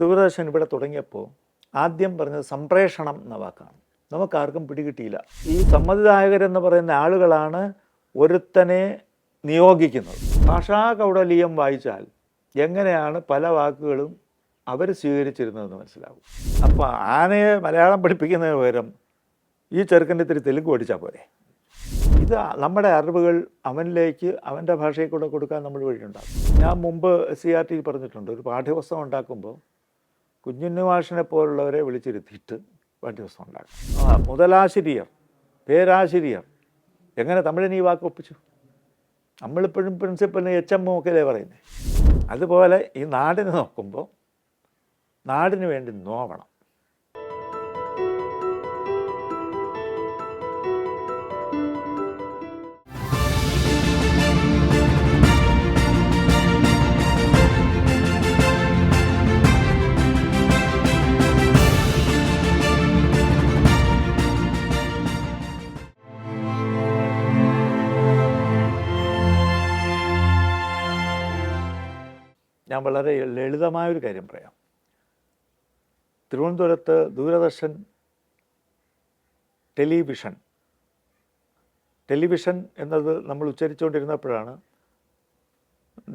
ദൂരദർശൻ ഇവിടെ തുടങ്ങിയപ്പോൾ ആദ്യം പറഞ്ഞത് സംപ്രേഷണം എന്ന വാക്കാണ്. നമുക്കാർക്കും പിടികിട്ടിയില്ല. ഈ സമ്മതിദായകരെന്ന് പറയുന്ന ആളുകളാണ് ഒരുത്തനെ നിയോഗിക്കുന്നത്. ഭാഷാ കൗടലീയം വായിച്ചാൽ എങ്ങനെയാണ് പല വാക്കുകളും അവർ സ്വീകരിച്ചിരുന്നതെന്ന് മനസ്സിലാവും. അപ്പോൾ ആനയെ മലയാളം പഠിപ്പിക്കുന്നതിന് പകരം ഈ ചെറുക്കന്റെ ഇത്തിരി തെലുങ്ക് പഠിച്ചാൽ പോരെ. ഇത് നമ്മുടെ അറിവുകൾ അവനിലേക്ക് അവന്റെ ഭാഷയിൽ കൂടെ കൊടുക്കാൻ നമ്മൾ വഴിയുണ്ടാകും ഞാൻ മുമ്പ് സി ആർ ടി പറഞ്ഞിട്ടുണ്ട്. ഒരു പാഠ്യപുസ്തകം ഉണ്ടാക്കുമ്പോൾ കുഞ്ഞുണ്ണി മാഷിനെ പോലുള്ളവരെ വിളിച്ചിരുത്തിയിട്ട് ദിവസം ഉണ്ടാക്കും ആ മുതലാശിരിയർ പേരാശിരിയർ എങ്ങനെ തമിഴിന് ഈ വാക്ക് ഒപ്പിച്ചു? നമ്മളിപ്പോഴും പ്രിൻസിപ്പലിന് എച്ച് എം ഒക്കെ പറയുന്നത് അതുപോലെ ഈ നാടിനെ നോക്കുമ്പോൾ നാടിന് വേണ്ടി നോവണം. ഞാൻ വളരെ ലളിതമായൊരു കാര്യം പറയാം. തിരുവനന്തപുരത്ത് ദൂരദർശൻ ടെലിവിഷൻ ടെലിവിഷൻ എന്നത് നമ്മൾ ഉച്ചരിച്ചുകൊണ്ടിരുന്നപ്പോഴാണ്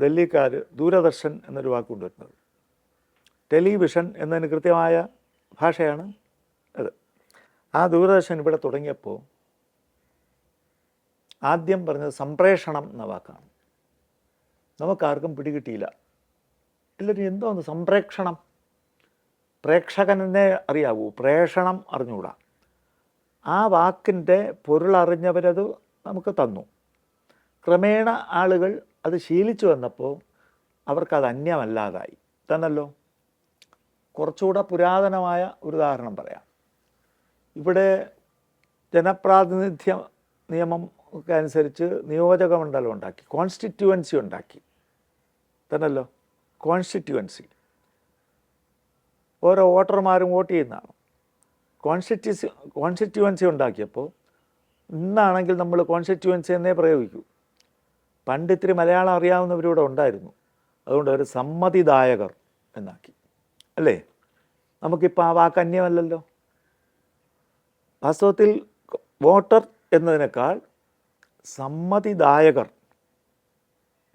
ഡൽഹിക്കാർ ദൂരദർശൻ എന്നൊരു വാക്ക് കൊണ്ടുവരുന്നത്. ടെലിവിഷൻ എന്നതിന് കൃത്യമായ ഭാഷയാണ് അത്. ആ ദൂരദർശൻ ഇവിടെ തുടങ്ങിയപ്പോൾ ആദ്യം പറഞ്ഞത് സംപ്രേഷണം എന്ന വാക്കാണ്. നമുക്കാർക്കും പിടികിട്ടിയില്ല. എല്ലാവരും എന്തോന്ന് സംപ്രേക്ഷണം? പ്രേക്ഷകനെ അറിയാവൂ പ്രേഷണം അറിഞ്ഞുകൂടാ ആ വാക്കിന്റെ പൊരുളറിഞ്ഞവരത് നമുക്ക് തന്നു. ക്രമേണ ആളുകൾ അത് ശീലിച്ചു വന്നപ്പോൾ അവർക്കത് അന്യമല്ലാതായി. തന്നല്ലോ കുറച്ചുകൂടെ പുരാതനമായ ഒരു ഉദാഹരണം പറയാം. ഇവിടെ ജനപ്രാതിനിധ്യ നിയമം ഒക്കെ അനുസരിച്ച് നിയോജക മണ്ഡലം ഉണ്ടാക്കി കോൺസ്റ്റിറ്റ്യുവൻസി ഉണ്ടാക്കി. തന്നല്ലോ കോൺസ്റ്റിറ്റ്യുവൻസി ഓരോ വോട്ടർമാരും വോട്ട് ചെയ്യുന്നതാണ്. കോൺസ്റ്റിറ്റ്യൂസി കോൺസ്റ്റിറ്റ്യുവൻസി ഉണ്ടാക്കിയപ്പോൾ ഇന്നാണെങ്കിൽ നമ്മൾ കോൺസ്റ്റിറ്റ്യുവൻസി എന്നേ പ്രയോഗിക്കൂ. പണ്ട് ഇത്തിരി മലയാളം അറിയാവുന്നവരിവിടെ ഉണ്ടായിരുന്നു. അതുകൊണ്ട് അവർ സമ്മതിദായകർ എന്നാക്കി. അല്ലേ? നമുക്കിപ്പോൾ ആ വാക്ക് അന്യമല്ലല്ലോ? വാസ്തവത്തിൽ വോട്ടർ എന്നതിനേക്കാൾ സമ്മതിദായകർ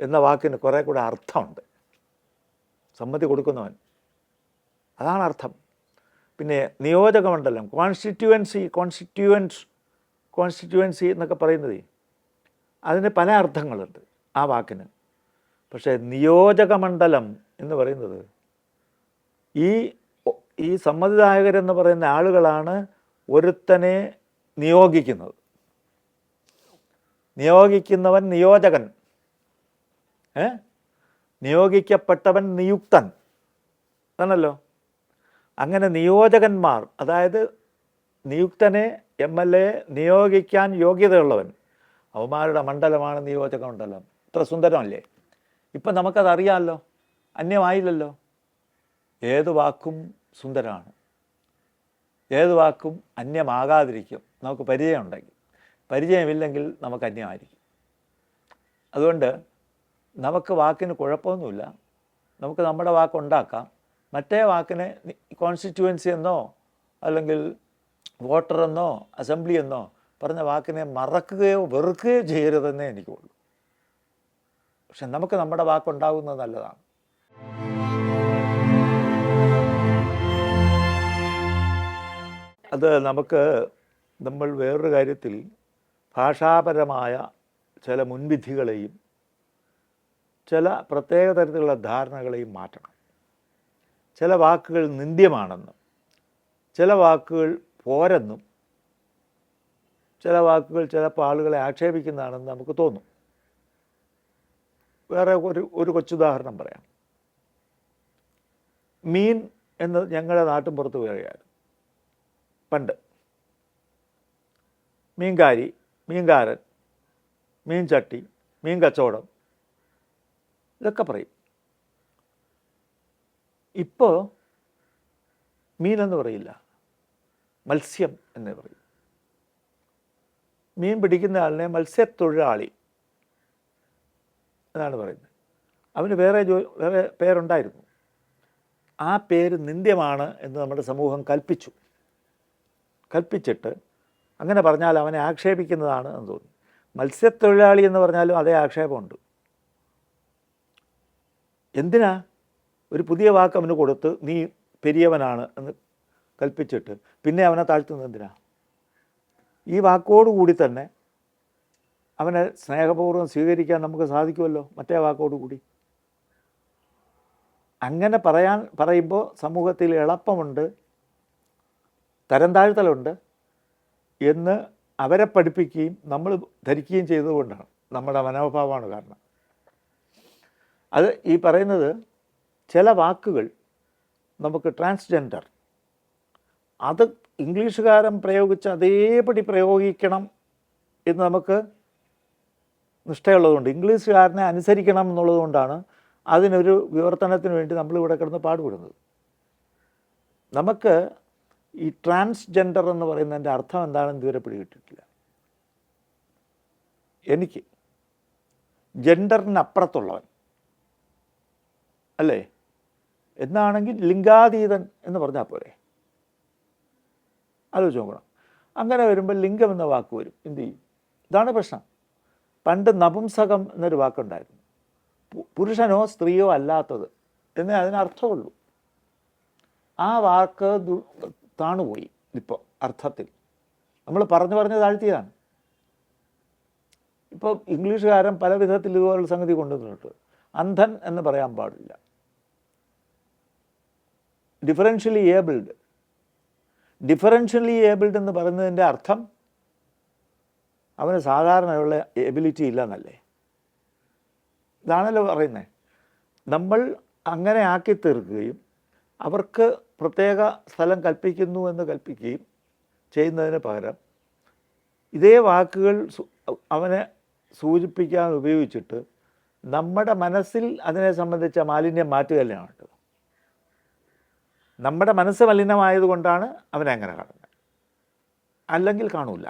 എന്ന വാക്കിന് കുറേ കൂടെ അർത്ഥമുണ്ട്. സമ്മതി കൊടുക്കുന്നവൻ. അതാണ് അർത്ഥം. പിന്നെ നിയോജകമണ്ഡലം കോൺസ്റ്റിറ്റ്യുവൻസി കോൺസ്റ്റിറ്റ്യുവൻസ് കോൺസ്റ്റിറ്റ്യുവൻസി എന്നൊക്കെ പറയുന്നത് അതിന് പല അർത്ഥങ്ങളുണ്ട് ആ വാക്കിന്. പക്ഷേ നിയോജകമണ്ഡലം എന്ന് പറയുന്നത് ഈ ഈ സമ്മതിദായകരെന്ന് പറയുന്ന ആളുകളാണ് ഒരുത്തനെ നിയോഗിക്കുന്നത്. നിയോഗിക്കുന്നവൻ നിയോജകൻ. ഏ? നിയോഗിക്കപ്പെട്ടവൻ നിയുക്തൻ. ആണല്ലോ? അങ്ങനെ നിയോജകന്മാർ അതായത് നിയുക്തനെ എം എൽ എ നിയോഗിക്കാൻ യോഗ്യതയുള്ളവൻ. അവന്മാരുടെ മണ്ഡലമാണ് നിയോജക മണ്ഡലം ഇത്ര സുന്ദരമല്ലേ? ഇപ്പം നമുക്കതറിയാമല്ലോ അന്യമായില്ലല്ലോ? ഏത് വാക്കും സുന്ദരമാണ്. ഏത് വാക്കും അന്യമാകാതിരിക്കും. നമുക്ക് പരിചയമുണ്ടെങ്കിൽ. പരിചയമില്ലെങ്കിൽ നമുക്ക് അന്യമായിരിക്കും. അതുകൊണ്ട് നമുക്ക് വാക്കിന് കുഴപ്പമൊന്നുമില്ല. നമുക്ക് നമ്മുടെ വാക്കുണ്ടാക്കാം. മറ്റേ വാക്കിനെ കോൺസ്റ്റിറ്റ്യുവൻസി എന്നോ അല്ലെങ്കിൽ വോട്ടർ എന്നോ അസംബ്ലി എന്നോ പറഞ്ഞ വാക്കിനെ മറക്കുകയോ വെറുക്കുകയോ ചെയ്യരുതെന്നേ എനിക്കുള്ളൂ. പക്ഷെ നമുക്ക് നമ്മുടെ വാക്കുണ്ടാകുന്നത് നല്ലതാണ്. അത് നമുക്ക് നമ്മൾ വേറൊരു കാര്യത്തിൽ ഭാഷാപരമായ ചില മുൻവിധികളെയും ചില പ്രത്യേക തരത്തിലുള്ള ധാരണകളെയും മാറ്റണം. ചില വാക്കുകൾ നിന്ദ്യമാണെന്നും ചില വാക്കുകൾ പോരെന്നും ചില വാക്കുകൾ ചിലപ്പോൾ ആളുകളെ ആക്ഷേപിക്കുന്നതാണെന്ന് നമുക്ക് തോന്നും. വേറെ ഒരു ഒരു കൊച്ചുദാഹരണം പറയാം. മീൻ എന്ന് ഞങ്ങളുടെ നാട്ടിൻ പുറത്ത് പറയുകയായിരുന്നു പണ്ട്. മീൻകാരി മീൻകാരൻ മീൻ ചട്ടി മീൻ കച്ചവടം ഇതൊക്കെ പറയും. ഇപ്പോൾ മീനെന്ന് പറയില്ല. മത്സ്യം എന്ന് പറയും. മീൻ പിടിക്കുന്ന ആളിനെ മത്സ്യത്തൊഴിലാളി എന്നാണ് പറയുന്നത്. അവന് വേറെ ജോ വേറെ പേരുണ്ടായിരുന്നു. ആ പേര് നിന്ദ്യമാണ് എന്ന് നമ്മുടെ സമൂഹം കൽപ്പിച്ചു. കൽപ്പിച്ചിട്ട് അങ്ങനെ പറഞ്ഞാൽ അവനെ ആക്ഷേപിക്കുന്നതാണ് എന്ന് തോന്നി. മത്സ്യത്തൊഴിലാളി എന്ന് പറഞ്ഞാലും അതേ ആക്ഷേപമുണ്ട്. എന്തിനാ? ഒരു പുതിയ വാക്ക് അവന് കൊടുത്ത് നീ പെരിയവനാണ് എന്ന് കൽപ്പിച്ചിട്ട് പിന്നെ അവനെ താഴ്ത്തുന്നത് എന്തിനാ? ഈ വാക്കോടുകൂടി തന്നെ അവനെ സ്നേഹപൂർവം സ്വീകരിക്കാൻ നമുക്ക് സാധിക്കുമല്ലോ മറ്റേ വാക്കോടുകൂടി അങ്ങനെ പറയാൻ പറയുമ്പോൾ സമൂഹത്തിൽ എളുപ്പമുണ്ട് തരം താഴ്ത്തലുണ്ട് എന്ന് അവരെ പഠിപ്പിക്കുകയും നമ്മൾ ധരിക്കുകയും ചെയ്തതുകൊണ്ടാണ്. നമ്മുടെ മനോഭാവമാണ് കാരണം. അത് ഈ പറയുന്നത് ചില വാക്കുകൾ നമുക്ക് ട്രാൻസ്ജെൻഡർ അത് ഇംഗ്ലീഷുകാരൻ പ്രയോഗിച്ച് അതേപടി പ്രയോഗിക്കണം എന്ന് നമുക്ക് നിഷ്ഠയുള്ളതുകൊണ്ട് ഇംഗ്ലീഷുകാരനെ അനുസരിക്കണം എന്നുള്ളതുകൊണ്ടാണ് അതിനൊരു വിവർത്തനത്തിന് വേണ്ടി നമ്മളിവിടെ കിടന്ന് പാടുപെടുന്നത്. നമുക്ക് ഈ ട്രാൻസ്ജെൻഡർ എന്ന് പറയുന്നതിന്റെ അർത്ഥം എന്താണെന്ന് ഇതുവരെ പിടികിട്ടിട്ടില്ല. എനിക്ക് ജെൻഡറിനപ്പുറത്തുള്ളവൻ അല്ലേ? എന്നാണെങ്കിൽ ലിംഗാതീതൻ എന്ന് പറഞ്ഞാൽ പോരെ? ആലോചിച്ച് നോക്കണം. അങ്ങനെ വരുമ്പോൾ ലിംഗം എന്ന വാക്ക് വരും. എന്ത് ചെയ്യും? ഇതാണ് പ്രശ്നം. പണ്ട് നപുംസകം എന്നൊരു വാക്കുണ്ടായിരുന്നു. പുരുഷനോ സ്ത്രീയോ അല്ലാത്തത്. എന്നേ അതിനർത്ഥമുള്ളൂ ആ വാക്ക് താണുപോയി ഇപ്പോൾ അർത്ഥത്തിൽ. നമ്മൾ പറഞ്ഞു പറഞ്ഞ് താഴ്ത്തിയതാണ്. ഇപ്പോൾ ഇംഗ്ലീഷുകാരൻ പല വിധത്തിൽ ഇതുപോലുള്ള സംഗതി കൊണ്ടുവന്നിട്ടുണ്ട്. അന്ധൻ എന്ന് പറയാൻ പാടില്ല. ഡിഫറൻഷ്യലി ഏബിൾഡ് ഡിഫറൻഷ്യലി ഏബിൾഡ് എന്ന് പറയുന്നതിന്റെ അർത്ഥം അവന് സാധാരണയുള്ള എബിലിറ്റി ഇല്ല എന്നല്ലേ ഇതാണല്ലോ പറയുന്നത് നമ്മൾ അങ്ങനെ ആക്കി തീർക്കുകയും അവർക്ക് പ്രത്യേക സ്ഥലം കൽപ്പിക്കുന്നു എന്ന് കൽപ്പിക്കുകയും ചെയ്യുന്നതിന് പകരം ഇതേ വാക്കുകൾ അവനെ സൂചിപ്പിക്കാൻ ഉപയോഗിച്ചിട്ട് നമ്മുടെ മനസ്സിൽ അതിനെ സംബന്ധിച്ച മാലിന്യം മാറ്റുകയല്ലേ കേട്ടോ നമ്മുടെ മനസ്സ് മലിനമായതുകൊണ്ടാണ് കൊണ്ടാണ് അങ്ങനെ കാണുന്നത്. അല്ലെങ്കിൽ കാണൂല.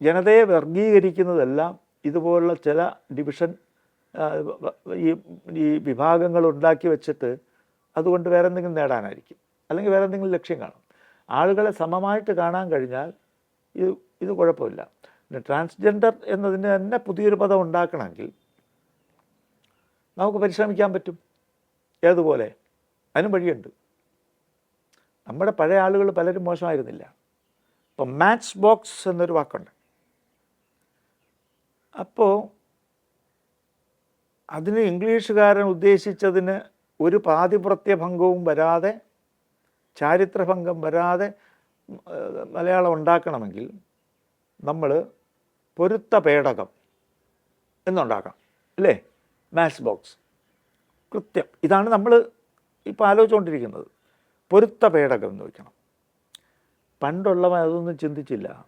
ജനതയെ വർഗീകരിക്കുന്നതെല്ലാം ഇതുപോലുള്ള ചില ഡിവിഷൻ ഈ ഈ വിഭാഗങ്ങൾ ഉണ്ടാക്കി വെച്ചിട്ട് അതുകൊണ്ട് വേറെ എന്തെങ്കിലും നേടാനായിരിക്കും. അല്ലെങ്കിൽ വേറെ എന്തെങ്കിലും ലക്ഷ്യം കാണും. ആളുകളെ സമമായിട്ട് കാണാൻ കഴിഞ്ഞാൽ ഇത് ഇത് കുഴപ്പമില്ല. പിന്നെ ട്രാൻസ്ജെൻഡർ എന്നതിന് തന്നെ പുതിയൊരു പദം ഉണ്ടാക്കണമെങ്കിൽ നമുക്ക് പരിശ്രമിക്കാൻ പറ്റും. ഏതുപോലെ? അതിനും വഴിയുണ്ട്. നമ്മുടെ പഴയ ആളുകൾ പലരും മോശമായിരുന്നില്ല. ഇപ്പം മാച്ച് ബോക്സ് എന്നൊരു വാക്കുണ്ട്. അപ്പോൾ അതിന് ഇംഗ്ലീഷുകാരൻ ഉദ്ദേശിച്ചതിന് ഒരു പാതിപ്രത്യഭംഗവും വരാതെ ചാരിത്രഭംഗം വരാതെ മലയാളം ഉണ്ടാക്കണമെങ്കിൽ നമ്മൾ പൊരുത്ത പേടകം എന്നുണ്ടാക്കണം അല്ലേ? മാച്ച് ബോക്സ് കൃത്യം. ഇതാണ് നമ്മൾ ഇപ്പോൾ ആലോചിച്ചുകൊണ്ടിരിക്കുന്നത്. പൊരുത്ത പേടകം എന്ന് വയ്ക്കണം പണ്ടുള്ളവൻ അതൊന്നും ചിന്തിച്ചില്ല.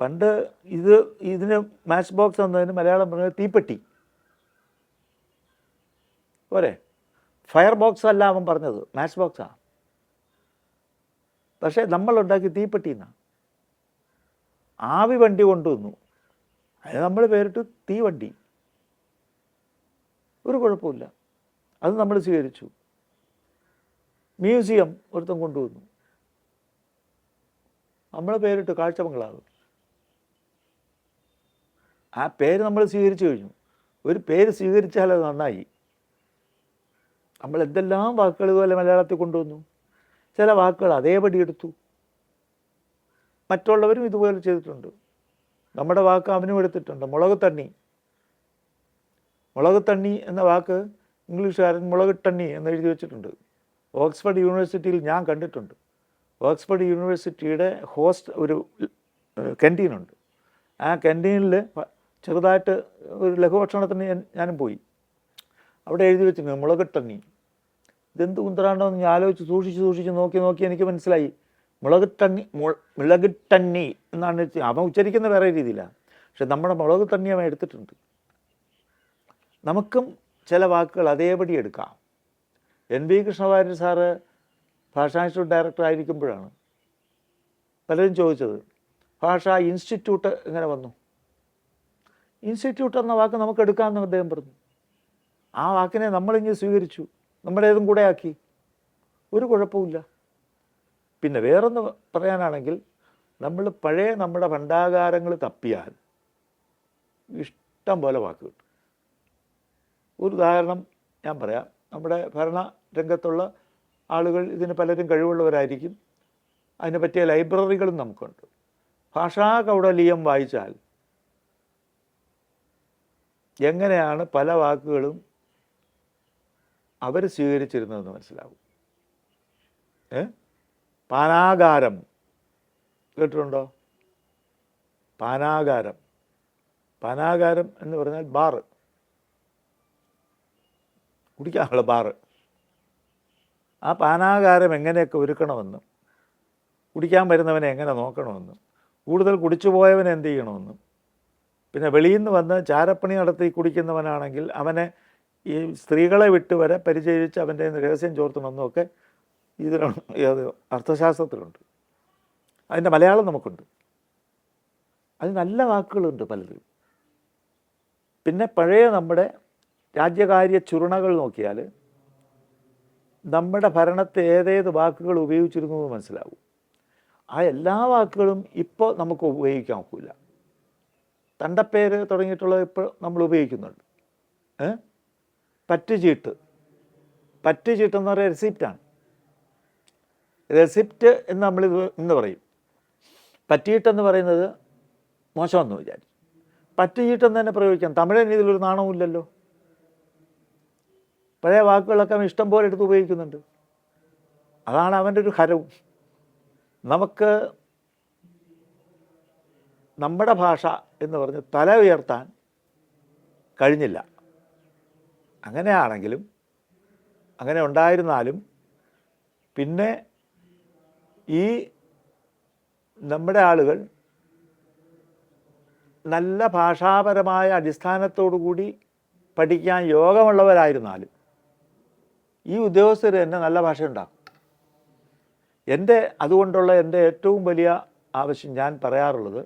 പണ്ട് ഇത് ഇതിന് മാച്ച് ബോക്സ് എന്നതിന് മലയാളം പറഞ്ഞത് തീപ്പെട്ടി. പോരെ? ഫയർ ബോക്സ് അല്ല അവൻ പറഞ്ഞത്. മാച്ച് ബോക്സാണ് പക്ഷേ നമ്മളുണ്ടാക്കി തീപ്പെട്ടി എന്നാണ് ആവി വണ്ടി കൊണ്ടുവന്നു. അത് നമ്മൾ പേരിട്ട് തീവണ്ടി. ഒരു കുഴപ്പമില്ല അത് നമ്മൾ സ്വീകരിച്ചു. മ്യൂസിയം ഒരുത്തം കൊണ്ടുവന്നു. നമ്മളെ പേരിട്ട് കാഴ്ച ബംഗളാവ് ആ പേര് നമ്മൾ സ്വീകരിച്ചു കഴിഞ്ഞു. ഒരു പേര് സ്വീകരിച്ചാൽ അത് നന്നായി. നമ്മൾ എന്തെല്ലാം വാക്കുകൾ ഇതുപോലെ മലയാളത്തിൽ കൊണ്ടുവന്നു? ചില വാക്കുകൾ അതേപടി എടുത്തു. മറ്റുള്ളവരും ഇതുപോലെ ചെയ്തിട്ടുണ്ട്. നമ്മുടെ വാക്ക് അവനും എടുത്തിട്ടുണ്ട്. മുളക് തണ്ണി. മുളക് തണ്ണി എന്ന വാക്ക് ഇംഗ്ലീഷുകാരൻ മുളകിട്ടണ്ണി എന്ന് എഴുതി വെച്ചിട്ടുണ്ട്. ഓക്സ്ഫോർഡ് യൂണിവേഴ്സിറ്റിയിൽ ഞാൻ കണ്ടിട്ടുണ്ട്. ഓക്സ്ഫോർഡ് യൂണിവേഴ്സിറ്റിയുടെ ഹോസ്റ്റ് ഒരു കന്റീനുണ്ട്. ആ കന്റീനിൽ ചെറുതായിട്ട് ഒരു ലഘുഭക്ഷണത്തിന് ഞാനും പോയി. അവിടെ എഴുതി വെച്ചിട്ടുണ്ട് മുളകിട്ടണ്ണി ഇതെന്ത് കുന്തറാണ്ടോന്ന് ഞാൻ ആലോചിച്ച് സൂക്ഷിച്ച് സൂക്ഷിച്ച് നോക്കി നോക്കി എനിക്ക് മനസ്സിലായി. മുളകിട്ടണ്ണി മുളകിട്ടണ്ണി മുളക് ടണ്ണി എന്നാണ് അവൻ ഉച്ചരിക്കുന്ന വേറെ രീതിയിലാണ് പക്ഷെ നമ്മുടെ മുളക് തണ്ണി അവൻ എടുത്തിട്ടുണ്ട്. നമുക്കും ചില വാക്കുകൾ അതേപടി എടുക്കാം. എൻ വി കൃഷ്ണവാര്യർ സാറ് ഭാഷാ ഇൻസ്റ്റിറ്റ്യൂട്ട് ഡയറക്ടർ ആയിരിക്കുമ്പോഴാണ്. പലരും ചോദിച്ചത് ഭാഷാ ഇൻസ്റ്റിറ്റ്യൂട്ട് എങ്ങനെ വന്നു? ഇൻസ്റ്റിറ്റ്യൂട്ട് എന്ന വാക്ക് നമുക്ക് എടുക്കാമെന്ന് അദ്ദേഹം പറഞ്ഞു. ആ വാക്കിനെ നമ്മളിങ്ങ് സ്വീകരിച്ചു. നമ്മുടേതും കൂടെ ആക്കി. ഒരു കുഴപ്പമില്ല പിന്നെ വേറൊന്ന് പറയാനാണെങ്കിൽ നമ്മൾ പഴയ നമ്മുടെ ഭണ്ഡാകാരങ്ങൾ തപ്പിയാൽ ഇഷ്ടം പോലെ വാക്ക് കിട്ടും. ഒരു ഉദാഹരണം ഞാൻ പറയാം. നമ്മുടെ ഭരണ രംഗത്തുള്ള ആളുകൾ ഇതിന് പലരും കഴിവുള്ളവരായിരിക്കും. അതിന് പറ്റിയ ലൈബ്രറികളും നമുക്കുണ്ട്. ഭാഷാ കൗടലീയം വായിച്ചാൽ എങ്ങനെയാണ് പല വാക്കുകളും അവർ സ്വീകരിച്ചിരുന്നതെന്ന് മനസ്സിലാവും. ഏ? പാനാകാരം കേട്ടിട്ടുണ്ടോ? പാനാകാരം പാനാകാരം എന്ന് പറഞ്ഞാൽ ബാറ് കുടിക്കാനുള്ള ബാറ്. ആ പാനാകാരം എങ്ങനെയൊക്കെ ഒരുക്കണമെന്നും കുടിക്കാൻ വരുന്നവനെ എങ്ങനെ നോക്കണമെന്നും കൂടുതൽ കുടിച്ചു പോയവനെ എന്ത് ചെയ്യണമെന്നും പിന്നെ വെളിയിൽ നിന്ന് വന്ന് ചാരപ്പണി നടത്തി കുടിക്കുന്നവനാണെങ്കിൽ അവനെ ഈ സ്ത്രീകളെ വിട്ട് വരെ പരിചയിച്ച് അവന്റെ രഹസ്യം ചോർത്തണമെന്നൊക്കെ ഇതിലാണ് അർത്ഥശാസ്ത്രത്തിലുണ്ട്. അതിന്റെ മലയാളം നമുക്കുണ്ട്. അത് നല്ല വാക്കുകളുണ്ട് പലരും. പിന്നെ പഴയ നമ്മുടെ രാജ്യകാര്യ ചുരുണകൾ നോക്കിയാൽ നമ്മുടെ ഭരണത്തെ ഏതേത് വാക്കുകൾ ഉപയോഗിച്ചിരുന്നു എന്ന് മനസ്സിലാവും. ആ എല്ലാ വാക്കുകളും ഇപ്പോൾ നമുക്ക് ഉപയോഗിക്കാൻ ഒക്കില്ല. തണ്ടപ്പേര് തുടങ്ങിയിട്ടുള്ളത് ഇപ്പോൾ നമ്മൾ ഉപയോഗിക്കുന്നുണ്ട്. പറ്റുചീട്ട്. പറ്റുചീട്ട് എന്ന് പറയുന്നത് റെസിപ്റ്റാണ് റെസിപ്റ്റ് എന്ന് നമ്മൾ ഇന്ന് പറയും. പറ്റിയിട്ടെന്ന് പറയുന്നത് മോശമെന്ന് വിചാരിച്ചു പറ്റുചീട്ടെന്ന് തന്നെ പ്രയോഗിക്കാം. തമിഴൻ ഇതിലൊരു നാണവുമില്ലല്ലോ. പഴയ വാക്കുകളൊക്കെ അവൻ ഇഷ്ടം പോലെ എടുത്ത് ഉപയോഗിക്കുന്നുണ്ട്. അതാണ് അവന്റെ ഒരു ഹരവും. നമുക്ക് നമ്മുടെ ഭാഷ എന്ന് പറഞ്ഞ് തല ഉയർത്താൻ കഴിഞ്ഞില്ല. അങ്ങനെയാണെങ്കിലും അങ്ങനെ ഉണ്ടായിരുന്നാലും പിന്നെ ഈ നമ്മുടെ ആളുകൾ നല്ല ഭാഷാപരമായ അടിസ്ഥാനത്തോടു കൂടി പഠിക്കാൻ യോഗമുള്ളവരായിരുന്നാലും ഈ ഉദ്യോഗസ്ഥർ തന്നെ നല്ല ഭാഷ ഉണ്ടാക്കും എന്റെ അതുകൊണ്ടുള്ള എന്റെ ഏറ്റവും വലിയ ആവശ്യം ഞാൻ പറയാറുള്ളത്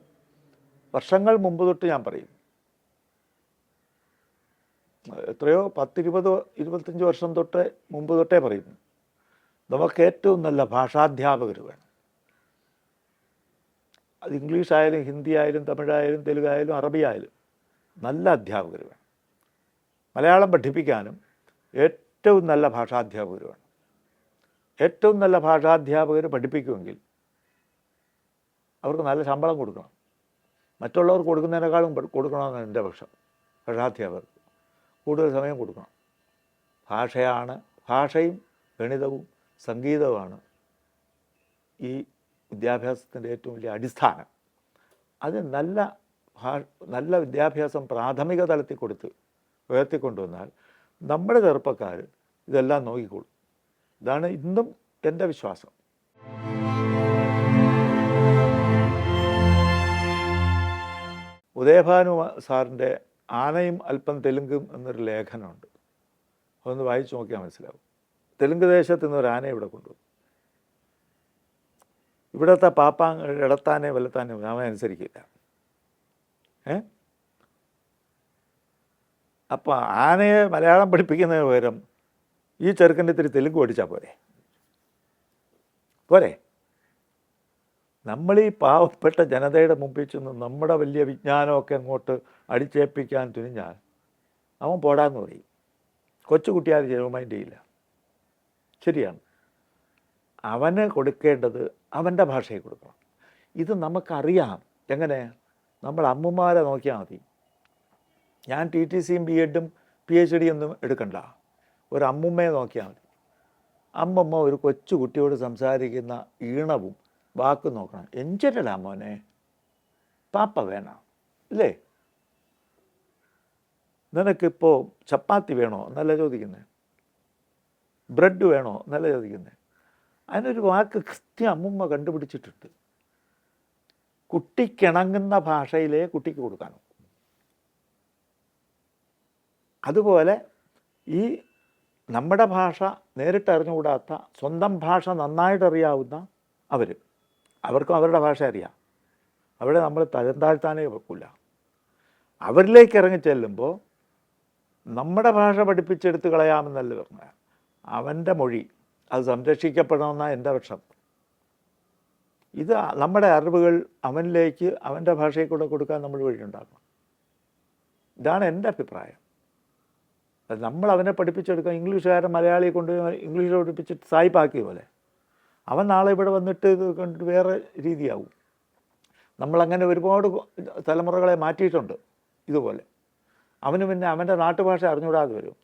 വർഷങ്ങൾ മുമ്പ് തൊട്ട് ഞാൻ പറയും. എത്രയോ പത്തിരുപത് ഇരുപത്തഞ്ച് വർഷം തൊട്ട് മുമ്പ് തൊട്ടേ പറയുന്നു നമുക്ക് ഏറ്റവും നല്ല ഭാഷാധ്യാപകർ വേണം. അത് ഇംഗ്ലീഷ് ആയാലും ഹിന്ദി ആയാലും തമിഴായാലും തെലുങ്കായാലും അറബി ആയാലും നല്ല അധ്യാപകർ വേണം. മലയാളം പഠിപ്പിക്കാനും ഏറ്റവും നല്ല ഭാഷാധ്യാപകരുമാണ്. ഏറ്റവും നല്ല ഭാഷാധ്യാപകർ പഠിപ്പിക്കുമെങ്കിൽ അവർക്ക് നല്ല ശമ്പളം കൊടുക്കണം. മറ്റുള്ളവർക്ക് കൊടുക്കുന്നതിനേക്കാളും കൊടുക്കണമെന്നാണ് എന്റെ പക്ഷം ഭാഷാധ്യാപകർക്ക് കൂടുതൽ സമയം കൊടുക്കണം. ഭാഷയാണ് ഭാഷയും ഗണിതവും സംഗീതവുമാണ് ഈ വിദ്യാഭ്യാസത്തിന്റെ ഏറ്റവും വലിയ അടിസ്ഥാനം. അത് നല്ല ഭാ നല്ല വിദ്യാഭ്യാസം പ്രാഥമിക തലത്തിൽ കൊടുത്ത് ഉയർത്തിക്കൊണ്ടുവന്നാൽ നമ്മുടെ ചെറുപ്പക്കാർ ഇതെല്ലാം നോക്കിക്കോളും. ഇതാണ് ഇന്നും എന്റെ വിശ്വാസം. ഉദയഭാനു സാറിന്റെ ആനയും അല്പം തെലുങ്കും എന്നൊരു ലേഖനമുണ്ട്. അതൊന്ന് വായിച്ചു നോക്കിയാൽ മനസ്സിലാവും. തെലുങ്ക് ദേശത്ത് നിന്ന് ഒരു ആനയെ ഇവിടെ കൊണ്ടുവന്നു. ഇവിടുത്തെ പാപ്പ ഇടത്താനെ വലത്താനെ അവൻ അനുസരിക്കില്ല. ഏ? അപ്പോൾ ആനയെ മലയാളം പഠിപ്പിക്കുന്നതിന് പകരം ഈ ചെറുക്കന്റെ ഇത്തിരി തെലുങ്ക് പഠിച്ചാൽ പോരെ. പോരെ. നമ്മൾ ഈ പാവപ്പെട്ട ജനതയുടെ മുമ്പിൽ ചെന്ന് നമ്മുടെ വലിയ വിജ്ഞാനമൊക്കെ അങ്ങോട്ട് അടിച്ചേൽപ്പിക്കാൻ തുനിഞ്ഞാൽ അവൻ പോടാന്ന് പറയും. കൊച്ചുകുട്ടിയാർ ചിലവ് മൈൻഡ് ചെയ്യില്ല. ശരിയാണ്. അവന് കൊടുക്കേണ്ടത് അവന്റെ ഭാഷയിൽ കൊടുക്കണം. ഇത് നമുക്കറിയാം. എങ്ങനെ? നമ്മൾ അമ്മമാരെ നോക്കിയാൽ മതി. ഞാൻ ടി ടി സിയും ബി എഡും പി എച്ച് ഡി ഒന്നും എടുക്കണ്ട. ഒരു അമ്മുമ്മയെ നോക്കിയാൽ മതി. അമ്മമ്മ ഒരു കൊച്ചു കുട്ടിയോട് സംസാരിക്കുന്ന ഈണവും വാക്ക് നോക്കണം. എഞ്ചിട്ടല്ല മോനെ. പാപ്പ വേണം. അല്ലേ നിനക്കിപ്പോൾ ചപ്പാത്തി വേണോ എന്നല്ല ചോദിക്കുന്നത് ബ്രെഡ് വേണോ എന്നല്ല ചോദിക്കുന്നത് അതിനൊരു വാക്ക് കൃത്യം അമ്മുമ്മ കണ്ടുപിടിച്ചിട്ടുണ്ട്. കുട്ടിക്കിണങ്ങുന്ന ഭാഷയിലേ കുട്ടിക്ക് കൊടുക്കാനോ അതുപോലെ ഈ നമ്മുടെ ഭാഷ നേരിട്ട് അറിഞ്ഞുകൂടാത്ത സ്വന്തം ഭാഷ നന്നായിട്ട് അറിയാവുന്ന അവർ അവർക്കും അവരുടെ ഭാഷ അറിയാം. അവിടെ നമ്മൾ തരം താഴ്ത്താനേ വെക്കില്ല അവരിലേക്ക് ഇറങ്ങി ചെല്ലുമ്പോൾ നമ്മുടെ ഭാഷ പഠിപ്പിച്ചെടുത്ത് കളയാമെന്നല്ല പറഞ്ഞ. അവന്റെ മൊഴി അത് സംരക്ഷിക്കപ്പെടണമെന്ന എന്റെ പക്ഷം. ഇത് നമ്മുടെ അറിവുകൾ അവനിലേക്ക് അവന്റെ ഭാഷയിൽ കൂടെ കൊടുക്കാൻ നമ്മൾ വഴിയുണ്ടാക്കണം. ഇതാണ് എന്റെ അഭിപ്രായം. അത് നമ്മൾ അവനെ പഠിപ്പിച്ചെടുക്കുക ഇംഗ്ലീഷുകാരൻ മലയാളിയെ കൊണ്ട് ഇംഗ്ലീഷ് പഠിപ്പിച്ചിട്ട് സായിപ്പാക്കിയ പോലെ. അവൻ നാളെ ഇവിടെ വന്നിട്ട് കണ്ടിട്ട് വേറെ രീതിയാവും. നമ്മളങ്ങനെ ഒരുപാട് തലമുറകളെ മാറ്റിയിട്ടുണ്ട് ഇതുപോലെ. അവന് പിന്നെ അവന്റെ നാട്ടുഭാഷ അറിഞ്ഞുകൂടാതെ വരും.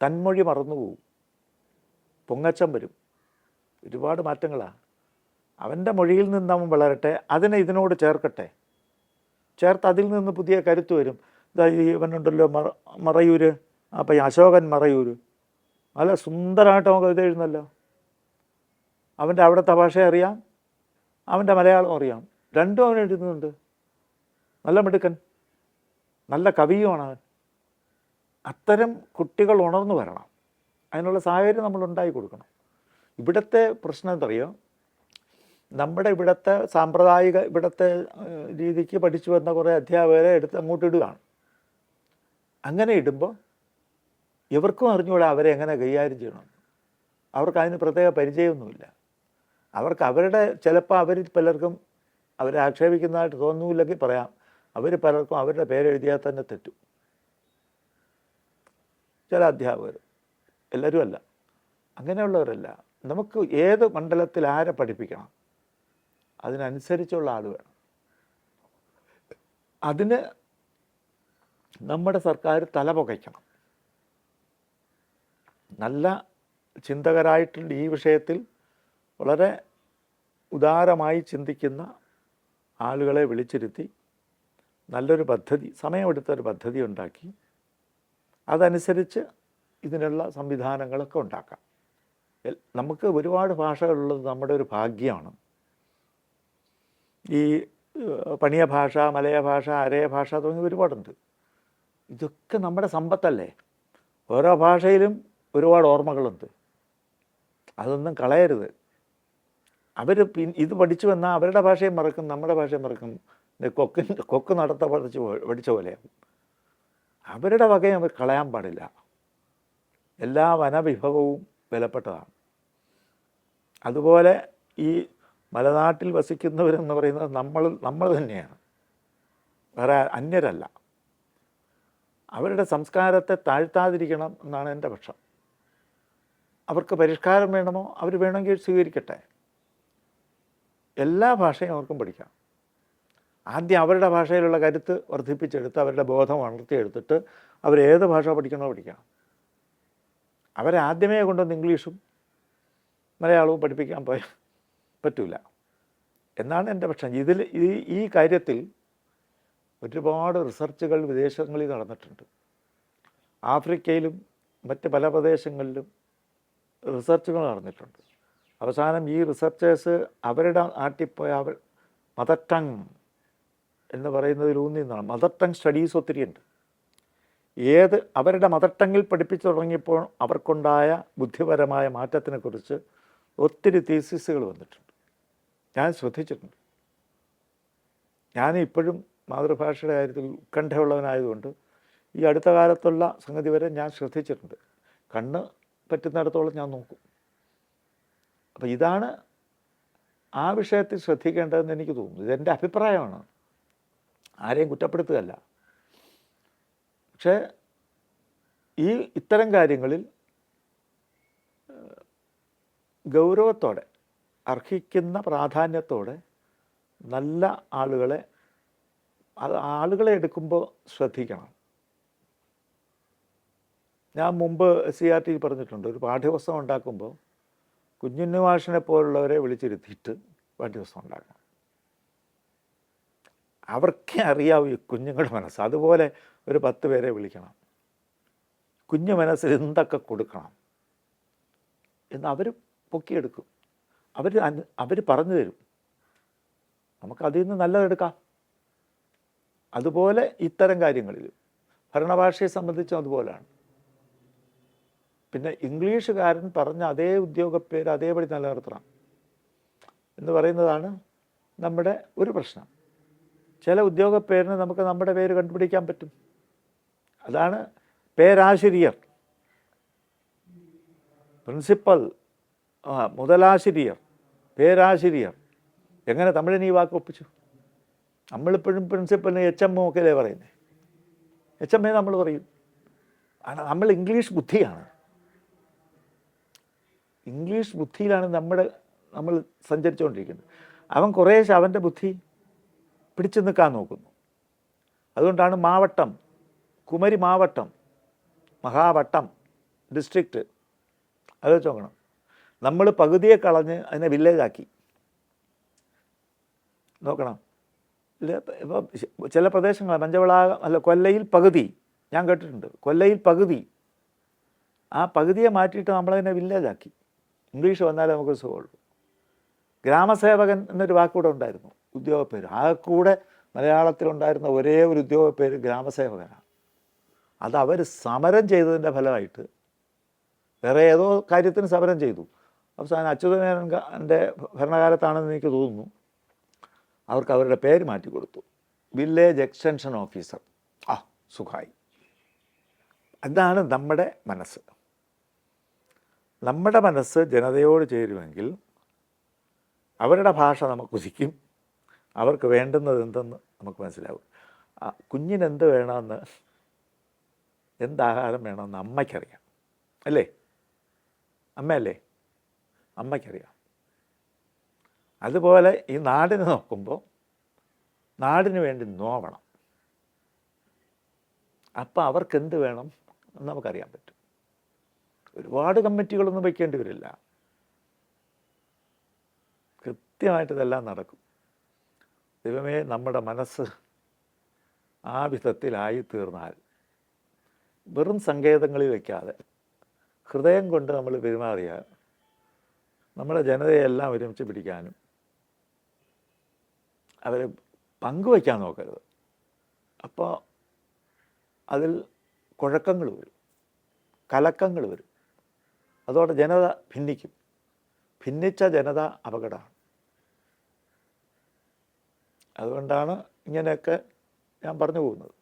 തന്മൊഴി മറന്നുപോകും. പൊങ്ങച്ചം വരും. ഒരുപാട് മാറ്റങ്ങളാണ് അവന്റെ മൊഴിയിൽ നിന്ന് അവൻ വളരട്ടെ അതിനെ ഇതിനോട് ചേർക്കട്ടെ. ചേർത്ത് അതിൽ നിന്ന് പുതിയ കരുത്ത് വരും. ഇതാ ഈ ഇവനുണ്ടല്ലോ മറ മറയൂര്. അപ്പം ഈ അശോകൻ മറയൂർ നല്ല സുന്ദരമായിട്ട് അവൻ കവിത എഴുതുന്നല്ലോ. അവന്റെ അവിടുത്തെ ഭാഷ അറിയാം. അവന്റെ മലയാളം അറിയാം. രണ്ടും അവൻ എഴുതുന്നുണ്ട്. നല്ല മിടുക്കൻ. നല്ല കവിയുമാണ് അവൻ. അത്തരം കുട്ടികൾ ഉണർന്നു വരണം. അതിനുള്ള സാഹചര്യം നമ്മൾ ഉണ്ടാക്കി കൊടുക്കണം. ഇവിടുത്തെ പ്രശ്നം എന്തറിയോ? നമ്മുടെ ഇവിടുത്തെ സാമ്പ്രദായിക ഇവിടുത്തെ രീതിക്ക് പഠിച്ചു വന്ന കുറേ അധ്യാപകരെ എടുത്ത് അങ്ങോട്ട് ഇടുകയാണ്. അങ്ങനെ ഇടുമ്പോൾ ഇവർക്കും അറിഞ്ഞുകൂടാ അവരെ എങ്ങനെ കൈകാര്യം ചെയ്യണം. അവർക്ക് അതിന് പ്രത്യേക പരിചയമൊന്നുമില്ല. അവർക്ക് അവരുടെ ചിലപ്പോൾ അവർ പലർക്കും അവരെ ആക്ഷേപിക്കുന്നതായിട്ട് തോന്നുന്നില്ലെങ്കിൽ പറയാം. അവർ പലർക്കും അവരുടെ പേരെഴുതിയാൽ തന്നെ തെറ്റും. ചില അധ്യാപകർ എല്ലാവരും അല്ല. അങ്ങനെയുള്ളവരല്ല. നമുക്ക് ഏത് മണ്ഡലത്തിൽ ആരെ പഠിപ്പിക്കണം? അതിനനുസരിച്ചുള്ള ആൾ വേണം. അതിന് നമ്മുടെ സർക്കാർ തല പുകയ്ക്കണം നല്ല ചിന്തകരായിട്ടുണ്ട് ഈ വിഷയത്തിൽ വളരെ ഉദാരമായി ചിന്തിക്കുന്ന ആളുകളെ വിളിച്ചിരുത്തി നല്ലൊരു പദ്ധതി സമയമെടുത്തൊരു പദ്ധതി ഉണ്ടാക്കി. അതനുസരിച്ച് ഇതിനുള്ള സംവിധാനങ്ങളൊക്കെ ഉണ്ടാക്കാം. നമുക്ക് ഒരുപാട് ഭാഷകളുള്ളത് നമ്മുടെ ഒരു ഭാഗ്യമാണ്. ഈ പണിയ ഭാഷ മലയ ഭാഷ അരയ ഭാഷ തുടങ്ങി ഒരുപാടുണ്ട്. ഇതൊക്കെ നമ്മുടെ സമ്പത്തല്ലേ? ഓരോ ഭാഷയിലും ഒരുപാട് ഓർമ്മകളുണ്ട്. അതൊന്നും കളയരുത്. അവർ പിൻ ഇത് പഠിച്ചു വന്നാൽ അവരുടെ ഭാഷയും മറക്കും നമ്മുടെ ഭാഷയും മറക്കും. കൊക്ക് കൊക്ക് നടത്ത പഠിച്ച് പോ- പഠിച്ച പോലെയാകും അവരുടെ വകയും അവർ കളയാൻ പാടില്ല. എല്ലാ വനവിഭവവും വിലപ്പെട്ടതാണ്. അതുപോലെ ഈ മലനാട്ടിൽ വസിക്കുന്നവരെന്ന് പറയുന്നത് നമ്മൾ നമ്മൾ തന്നെയാണ്. വേറെ അന്യരല്ല. അവരുടെ സംസ്കാരത്തെ താഴ്ത്താതിരിക്കണം എന്നാണ് എന്റെ പക്ഷം. അവർക്ക് പരിഷ്കാരം വേണമോ? അവർ വേണമെങ്കിൽ സ്വീകരിക്കട്ടെ. എല്ലാ ഭാഷയും അവർക്കും പഠിക്കാം. ആദ്യം അവരുടെ ഭാഷയിലുള്ള കരുത്ത് വർദ്ധിപ്പിച്ചെടുത്ത് അവരുടെ ബോധം വളർത്തിയെടുത്തിട്ട് അവർ ഏത് ഭാഷ പഠിക്കണോ പഠിക്കാം. അവരെ ആദ്യമേ കൊണ്ടുവന്ന് ഇംഗ്ലീഷും മലയാളവും പഠിപ്പിക്കാൻ പോയ പറ്റൂല. എന്നാണ് എന്റെ പക്ഷം. ഇതിൽ ഈ ഈ കാര്യത്തിൽ ഒരുപാട് റിസർച്ചുകൾ വിദേശങ്ങളിൽ നടന്നിട്ടുണ്ട്. ആഫ്രിക്കയിലും മറ്റ് പല പ്രദേശങ്ങളിലും റിസർച്ചുകൾ നടന്നിട്ടുണ്ട്. അവസാനം ഈ റിസർച്ചേഴ്സ് അവരുടെ നാട്ടിൽ പോയ അവർ മദർ ടങ് എന്ന് പറയുന്നതിലൂന്നി നിന്നാണ്. മദർ ടങ് സ്റ്റഡീസ് ഒത്തിരിയുണ്ട് ഏത് അവരുടെ മദർ ടങ്ങിൽ പഠിപ്പിച്ചു തുടങ്ങിയപ്പോൾ അവർക്കുണ്ടായ ബുദ്ധിപരമായ മാറ്റത്തിനെക്കുറിച്ച് ഒത്തിരി തീസിസുകൾ വന്നിട്ടുണ്ട്. ഞാൻ ശ്രദ്ധിച്ചിട്ടുണ്ട്. ഞാൻ ഇപ്പോഴും മാതൃഭാഷയുടെ കാര്യത്തിൽ ഉത്കണ്ഠയുള്ളവനായതുകൊണ്ട് ഈ അടുത്ത കാലത്തുള്ള സംഗതി വരെ ഞാൻ ശ്രദ്ധിച്ചിട്ടുണ്ട്. കണ്ണ് പറ്റുന്നിടത്തോളം ഞാൻ നോക്കും. അപ്പോൾ ഇതാണ് ആ വിഷയത്തിൽ ശ്രദ്ധിക്കേണ്ടതെന്ന് എനിക്ക് തോന്നുന്നു. ഇതെന്റെ അഭിപ്രായമാണ്. ആരെയും കുറ്റപ്പെടുത്തുകയല്ല. പക്ഷേ ഈ ഇത്തരം കാര്യങ്ങളിൽ ഗൗരവത്തോടെ അർഹിക്കുന്ന പ്രാധാന്യത്തോടെ നല്ല ആളുകളെ ആളുകളെ എടുക്കുമ്പോൾ ശ്രദ്ധിക്കണം. ഞാൻ മുമ്പ് സി ആർ ടി പറഞ്ഞിട്ടുണ്ട്. ഒരു പാഠ്യപുസ്തകം ഉണ്ടാക്കുമ്പോൾ കുഞ്ഞുണ്ണി പോലുള്ളവരെ വിളിച്ചിരുത്തിയിട്ട് പാഠ്യപുസ്തകം ഉണ്ടാക്കണം. അവർക്കേ അറിയാവൂ ഈ കുഞ്ഞുങ്ങളുടെ മനസ്സ്. അതുപോലെ ഒരു പത്ത് പേരെ വിളിക്കണം. കുഞ്ഞു മനസ്സിൽ എന്തൊക്കെ കൊടുക്കണം എന്ന് അവർ പൊക്കിയെടുക്കും. അവർ അവർ പറഞ്ഞു തരും. നമുക്കതിൽ നിന്ന് നല്ലതെടുക്കാം അതുപോലെ ഇത്തരം കാര്യങ്ങളിൽ ഭരണഭാഷയെ സംബന്ധിച്ചും അതുപോലെയാണ്. പിന്നെ ഇംഗ്ലീഷുകാരൻ പറഞ്ഞ അതേ ഉദ്യോഗ പേര് അതേപടി നിലനിർത്തണം എന്ന് പറയുന്നതാണ് നമ്മുടെ ഒരു പ്രശ്നം. ചില ഉദ്യോഗപ്പേരിന് നമുക്ക് നമ്മുടെ പേര് കണ്ടുപിടിക്കാൻ പറ്റും. അതാണ് പേരാശിരിയർ. പ്രിൻസിപ്പൽ മുതലാശിരിയർ പേരാശിരിയർ. എങ്ങനെ തമിഴിന് ഈ വാക്ക് ഒപ്പിച്ചു? നമ്മളിപ്പോഴും പ്രിൻസിപ്പലിന് എച്ച് എം ഒക്കെ പറയുന്നത് എച്ച് എം എ നമ്മൾ പറയും. നമ്മൾ ഇംഗ്ലീഷ് ബുദ്ധിയാണ്. ഇംഗ്ലീഷ് ബുദ്ധിയിലാണ് നമ്മുടെ നമ്മൾ സഞ്ചരിച്ചുകൊണ്ടിരിക്കുന്നത്. അവൻ കുറേശ്ശെ അവന്റെ ബുദ്ധി പിടിച്ചു നിൽക്കാൻ നോക്കുന്നു. അതുകൊണ്ടാണ് മാവട്ടം കുമരി മാവട്ടം മഹാവട്ടം ഡിസ്ട്രിക്റ്റ് അത് വെച്ച് നോക്കണം. നമ്മൾ പകുതിയെ കളഞ്ഞ് അതിനെ വില്ലേജാക്കി നോക്കണം. ഇപ്പോൾ ചില പ്രദേശങ്ങൾ മഞ്ചവള അല്ല കൊല്ലയിൽ പകുതി ഞാൻ കേട്ടിട്ടുണ്ട്. കൊല്ലയിൽ പകുതി. ആ പകുതിയെ മാറ്റിയിട്ട് നമ്മളതിനെ വില്ലേജാക്കി ഇംഗ്ലീഷ് വന്നാലേ നമുക്ക് സുഖമുള്ളൂ. ഗ്രാമസേവകൻ എന്നൊരു വാക്കൂടെ ഉണ്ടായിരുന്നു ഉദ്യോഗപ്പേര്. ആ കൂടെ മലയാളത്തിലുണ്ടായിരുന്ന ഒരേ ഒരു ഉദ്യോഗപ്പേര് ഗ്രാമസേവകനാണ്. അത് അവർ സമരം ചെയ്തതിന്റെ ഫലമായിട്ട് വേറെ ഏതോ കാര്യത്തിന് സമരം ചെയ്തു. അവസാനം അച്യുതമേനന്റെ ഭരണകാലത്താണെന്ന് എനിക്ക് തോന്നുന്നു അവർക്ക് അവരുടെ പേര് മാറ്റി കൊടുത്തു. വില്ലേജ് എക്സ്റ്റൻഷൻ ഓഫീസർ ആ സുഖായി. അതാണ് നമ്മുടെ മനസ്സ്. നമ്മുടെ മനസ്സ് ജനതയോട് ചേരുമെങ്കിൽ അവരുടെ ഭാഷ നമുക്ക് ഉദിക്കും അവർക്ക് വേണ്ടുന്നത് എന്തെന്ന് നമുക്ക് മനസ്സിലാവും. കുഞ്ഞിനെന്ത് വേണമെന്ന് എന്താഹാരം വേണമെന്ന് അമ്മയ്ക്കറിയാം. അല്ലേ? അമ്മയല്ലേ? അമ്മയ്ക്കറിയാം. അതുപോലെ ഈ നാടിനെ നോക്കുമ്പോൾ നാടിന് വേണ്ടി നോവണം. അപ്പം അവർക്ക് എന്ത് വേണം നമുക്കറിയാൻ പറ്റും. ഒരുപാട് കമ്മിറ്റികളൊന്നും വയ്ക്കേണ്ടി വരില്ല. കൃത്യമായിട്ട് ഇതെല്ലാം നടക്കും. ദൈവമേ നമ്മുടെ മനസ്സ് ആ വിധത്തിലായി തീർന്നാൽ വെറും സങ്കേതങ്ങളിൽ വയ്ക്കാതെ ഹൃദയം കൊണ്ട് നമ്മൾ പെരുമാറിയാൽ നമ്മുടെ ജനതയെല്ലാം ഒരുമിച്ച് പിടിക്കാനും അവരെ പങ്കുവയ്ക്കാൻ നോക്കരുത്. അപ്പോൾ അതിൽ കുഴക്കങ്ങൾ വരും. കലക്കങ്ങൾ വരും. അതോടെ ജനത ഭിന്നിക്കും. ഭിന്നിച്ച ജനത അപകടമാണ്. അതുകൊണ്ടാണ് ഇങ്ങനെയൊക്കെ ഞാൻ പറഞ്ഞു പോകുന്നത്.